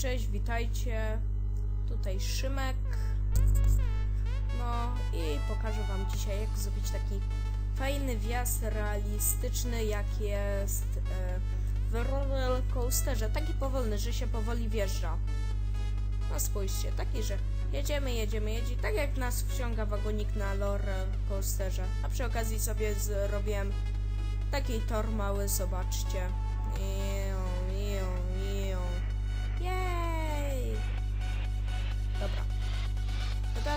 cześć, witajcie. Tutaj Szymek. No i pokażę wam dzisiaj, jak zrobić taki fajny wjazd realistyczny, jak jest e, w roller coasterze. Taki powolny, że się powoli wjeżdża. No spójrzcie, taki, że jedziemy, jedziemy, jedziemy. Tak jak nas wciąga wagonik na roller coasterze. A przy okazji sobie zrobiłem taki tor mały, zobaczcie. Ią,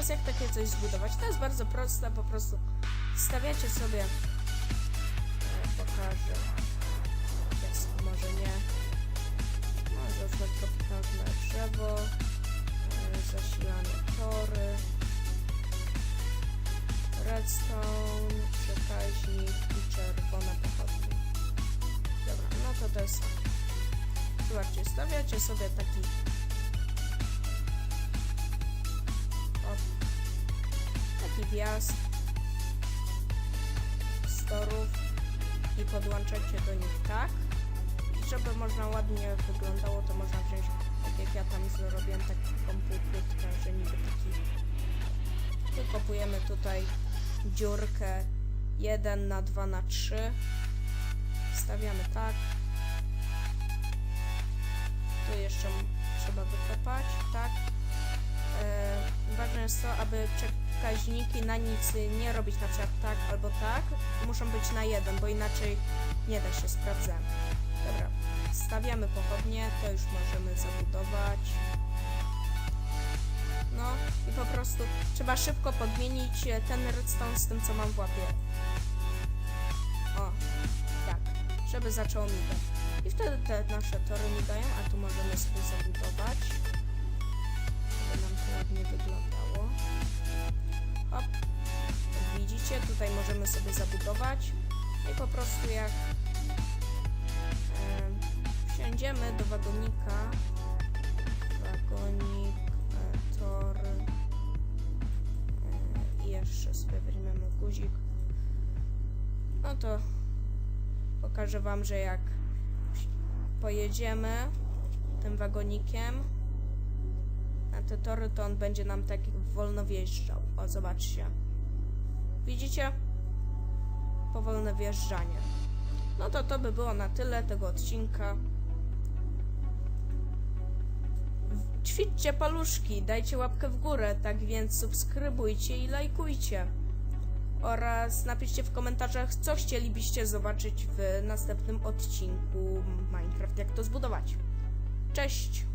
teraz jak takie coś zbudować? To jest bardzo proste, po prostu stawiacie sobie... E, pokażę. Jest, może nie. Może tropikalne drzewo. e, Zasilane tory. Redstone, przekaźnik i czerwone pochodnie. Dobra, no to to jest. Zobaczcie, stawiacie sobie taki taki wjazd z torów i podłączacie do nich tak, żeby można ładnie wyglądało, to można wziąć, tak jak ja tam zrobiłem taki komputer, że niby taki wykopujemy tutaj dziurkę 1 na 2 na 3 stawiamy tak jest aby przekaźniki na nic nie robić na przykład tak albo tak. Muszą być na jeden, bo inaczej nie da się, sprawdzę. Dobra, stawiamy pochodnie, to już możemy zabudować. No i po prostu trzeba szybko podmienić ten redstone z tym, co mam w łapie. O, tak, żeby zaczęło migać. I wtedy te nasze tory migają, a tu możemy sobie zabudować. Żeby nam to ładnie wyglądało. Hop. Jak widzicie, tutaj możemy sobie zabudować. I po prostu jak em, wsiądziemy do wagonika, wagonik, e, tor jeszcze sobie weźmiemy guzik, no to pokażę wam, że jak pojedziemy tym wagonikiem te tory, to on będzie nam tak wolno wjeżdżał. O, zobaczcie. Widzicie? Powolne wjeżdżanie. No to to by było na tyle tego odcinka. Ćwiczcie paluszki, dajcie łapkę w górę, tak więc subskrybujcie i lajkujcie. Oraz napiszcie w komentarzach, co chcielibyście zobaczyć w następnym odcinku Minecraft, jak to zbudować. Cześć!